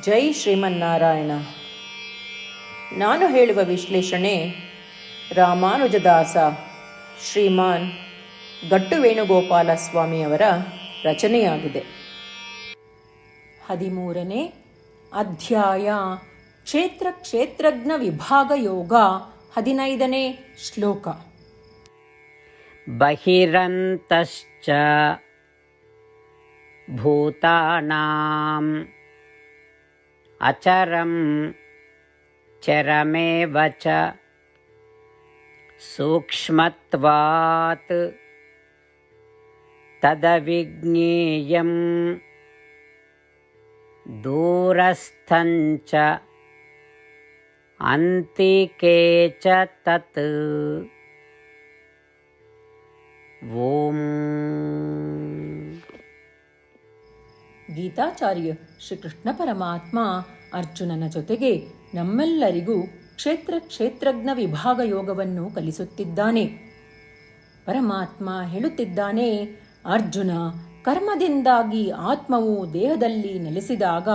ಜೈ ಶ್ರೀಮನ್ನಾರಾಯಣ. ನಾನು ಹೇಳುವ ವಿಶ್ಲೇಷಣೆ ರಾಮಾನುಜದಾಸ ಶ್ರೀಮಾನ್ ಗಟ್ಟು ವೇಣುಗೋಪಾಲ ಸ್ವಾಮಿಯವರ ರಚನೆಯಾಗಿದೆ. ಹದಿಮೂರನೇ ಅಧ್ಯಾಯ ಕ್ಷೇತ್ರ ಕ್ಷೇತ್ರಜ್ಞ ವಿಭಾಗ ಯೋಗ ಹದಿನೈದನೇ ಶ್ಲೋಕ. ಬಹಿರಂತಶ್ಚ ಭೂತಾನಾಂ अचरं चरमेव च सूक्ष्मत्वात् तदविज्ञेयं दूरस्थञ्च अन्तिके च तत् ॐ गीताचार्य श्रीकृष्णपरमात्मा ಅರ್ಜುನನ ಜೊತೆಗೆ ನಮ್ಮೆಲ್ಲರಿಗೂ ಕ್ಷೇತ್ರ ಕ್ಷೇತ್ರಜ್ಞ ವಿಭಾಗ ಯೋಗವನ್ನು ಕಲಿಸುತ್ತಿದ್ದಾನೆ. ಪರಮಾತ್ಮ ಹೇಳುತ್ತಿದ್ದಾನೆ, ಅರ್ಜುನ, ಕರ್ಮದಿಂದಾಗಿ ಆತ್ಮವು ದೇಹದಲ್ಲಿ ನೆಲೆಸಿದಾಗ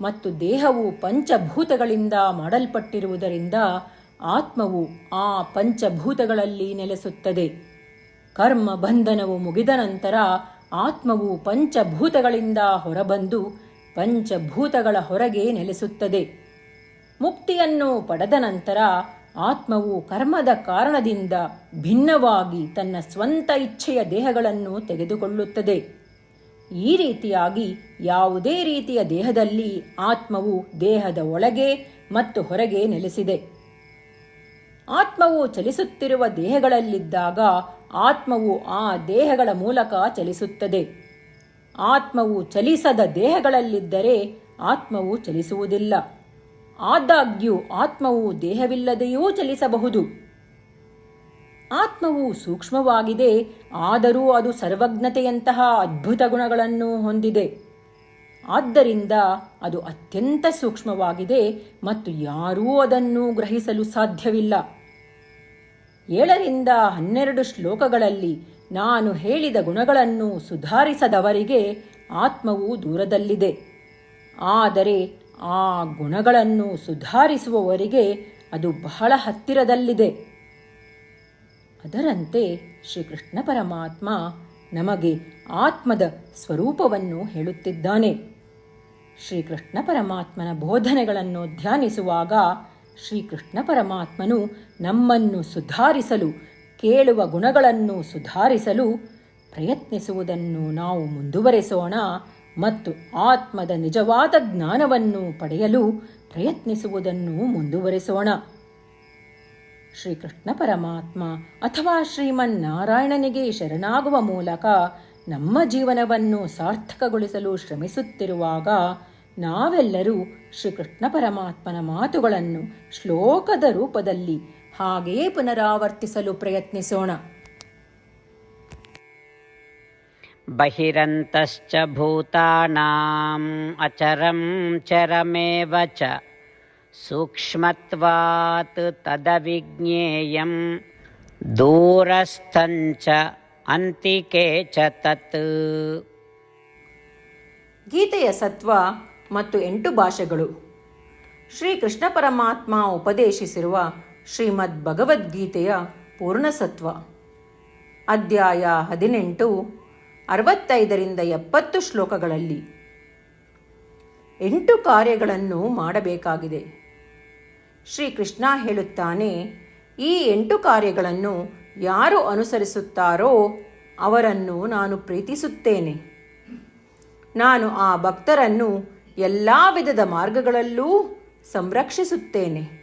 ಮತ್ತು ದೇಹವು ಪಂಚಭೂತಗಳಿಂದ ಮಾಡಲ್ಪಟ್ಟಿರುವುದರಿಂದ ಆತ್ಮವು ಆ ಪಂಚಭೂತಗಳಲ್ಲಿ ನೆಲೆಸುತ್ತದೆ. ಕರ್ಮ ಬಂಧನವು ಮುಗಿದ ನಂತರ ಆತ್ಮವು ಪಂಚಭೂತಗಳಿಂದ ಹೊರಬಂದು ಪಂಚಭೂತಗಳ ಹೊರಗೆ ನೆಲೆಸುತ್ತದೆ. ಮುಕ್ತಿಯನ್ನು ಪಡೆದ ನಂತರ ಆತ್ಮವು ಕರ್ಮದ ಕಾರಣದಿಂದ ಭಿನ್ನವಾಗಿ ತನ್ನ ಸ್ವಂತ ಇಚ್ಛೆಯ ದೇಹಗಳನ್ನು ತೆಗೆದುಕೊಳ್ಳುತ್ತದೆ. ಈ ರೀತಿಯಾಗಿ ಯಾವುದೇ ರೀತಿಯ ದೇಹದಲ್ಲಿ ಆತ್ಮವು ದೇಹದ ಒಳಗೆ ಮತ್ತು ಹೊರಗೆ ನೆಲೆಸಿದೆ. ಆತ್ಮವು ಚಲಿಸುತ್ತಿರುವ ದೇಹಗಳಲ್ಲಿದ್ದಾಗ ಆತ್ಮವು ಆ ದೇಹಗಳ ಮೂಲಕ ಚಲಿಸುತ್ತದೆ. ಆತ್ಮವು ಚಲಿಸದ ದೇಹಗಳಲ್ಲಿದ್ದರೆ ಆತ್ಮವು ಚಲಿಸುವುದಿಲ್ಲ. ಆದಾಗ್ಯೂ ಆತ್ಮವು ದೇಹವಿಲ್ಲದೆಯೂ ಚಲಿಸಬಹುದು. ಆತ್ಮವು ಸೂಕ್ಷ್ಮವಾಗಿದೆ, ಆದರೂ ಅದು ಸರ್ವಜ್ಞತೆಯಂತಹ ಅದ್ಭುತ ಗುಣಗಳನ್ನು ಹೊಂದಿದೆ. ಆದ್ದರಿಂದ ಅದು ಅತ್ಯಂತ ಸೂಕ್ಷ್ಮವಾಗಿದೆ ಮತ್ತು ಯಾರೂ ಅದನ್ನು ಗ್ರಹಿಸಲು ಸಾಧ್ಯವಿಲ್ಲ. ಏಳರಿಂದ ಹನ್ನೆರಡು ಶ್ಲೋಕಗಳಲ್ಲಿ ನಾನು ಹೇಳಿದ ಗುಣಗಳನ್ನು ಸುಧಾರಿಸದವರಿಗೆ ಆತ್ಮವು ದೂರದಲ್ಲಿದೆ. ಆದರೆ ಆ ಗುಣಗಳನ್ನು ಸುಧಾರಿಸುವವರಿಗೆ ಅದು ಬಹಳ ಹತ್ತಿರದಲ್ಲಿದೆ. ಅದರಂತೆ ಶ್ರೀಕೃಷ್ಣ ಪರಮಾತ್ಮ ನಮಗೆ ಆತ್ಮದ ಸ್ವರೂಪವನ್ನು ಹೇಳುತ್ತಿದ್ದಾನೆ. ಶ್ರೀಕೃಷ್ಣ ಪರಮಾತ್ಮನ ಬೋಧನೆಗಳನ್ನು ಧ್ಯಾನಿಸುವಾಗ ಶ್ರೀಕೃಷ್ಣ ಪರಮಾತ್ಮನು ನಮ್ಮನ್ನು ಸುಧಾರಿಸಲು ಕೇಳುವ ಗುಣಗಳನ್ನು ಸುಧಾರಿಸಲು ಪ್ರಯತ್ನಿಸುವುದನ್ನು ನಾವು ಮುಂದುವರೆಸೋಣ ಮತ್ತು ಆತ್ಮದ ನಿಜವಾದ ಜ್ಞಾನವನ್ನು ಪಡೆಯಲು ಪ್ರಯತ್ನಿಸುವುದನ್ನು ಮುಂದುವರೆಸೋಣ. ಶ್ರೀಕೃಷ್ಣ ಪರಮಾತ್ಮ ಅಥವಾ ಶ್ರೀಮನ್ನಾರಾಯಣನಿಗೆ ಶರಣಾಗುವ ಮೂಲಕ ನಮ್ಮ ಜೀವನವನ್ನು ಸಾರ್ಥಕಗೊಳಿಸಲು ಶ್ರಮಿಸುತ್ತಿರುವಾಗ ನಾವೆಲ್ಲರೂ ಶ್ರೀಕೃಷ್ಣ ಪರಮಾತ್ಮನ ಮಾತುಗಳನ್ನು ಶ್ಲೋಕದ ರೂಪದಲ್ಲಿ ಹಾಗೆಯೇ ಪುನರಾವರ್ತಿಸಲು ಪ್ರಯತ್ನಿಸೋಣ बहिरन्तश्च भूतानाम् अचरं चरमेव च सूक्ष्मत्वात् तदविज्ञेयं दूरस्थञ्च अन्तिके च तत् ಗೀತೆಯ ಸತ್ವ ಮತ್ತು ಎಂಟು ಭಾಷೆಗಳು ಶ್ರೀಕೃಷ್ಣ ಪರಮಾತ್ಮ ಉಪದೇಶಿಸಿರುವ ಶ್ರೀಮದ್ ಭಗವದ್ಗೀತೆಯ ಪೂರ್ಣಸತ್ವ. ಅಧ್ಯಾಯ ಹದಿನೆಂಟು, ಅರವತ್ತೈದರಿಂದ ಎಪ್ಪತ್ತು ಶ್ಲೋಕಗಳಲ್ಲಿ ಎಂಟು ಕಾರ್ಯಗಳನ್ನು ಮಾಡಬೇಕಾಗಿದೆ. ಶ್ರೀಕೃಷ್ಣ ಹೇಳುತ್ತಾನೆ, ಈ ಎಂಟು ಕಾರ್ಯಗಳನ್ನು ಯಾರು ಅನುಸರಿಸುತ್ತಾರೋ ಅವರನ್ನು ನಾನು ಪ್ರೀತಿಸುತ್ತೇನೆ. ನಾನು ಆ ಭಕ್ತರನ್ನು ಎಲ್ಲ ವಿಧದ ಮಾರ್ಗಗಳಲ್ಲೂ ಸಂರಕ್ಷಿಸುತ್ತೇನೆ.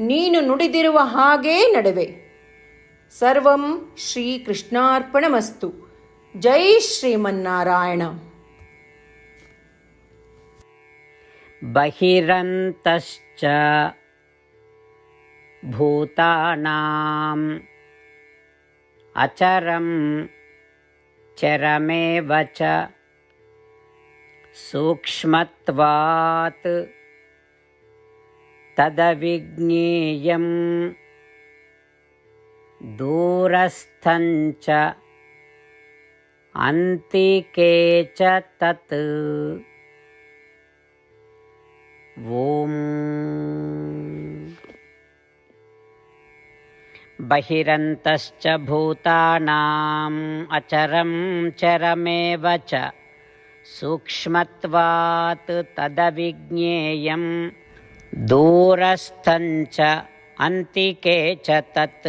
ನೀನು ನುಡಿದಿರುವ ಹಾಗೇ ನಡುವೆ ಸರ್ವಂ ಶ್ರೀಕೃಷ್ಣಾರ್ಪಣಮಸ್ತು ಜೈ ಶ್ರೀಮನ್ನಾರಾಯಣ बहिरन्तश्च भूतानाम् अचरं चरमेव च सूक्ष्मत्वात् तदविज्ञेयं दूरस्थञ्च अन्तिके च तत्। ॐ बहिरन्तश्च भूतानाम् अचरं चरमेव च। सूक्ष्मत्वात् तदविज्ञेयं दूरस्थञ्च अन्तिके च तत्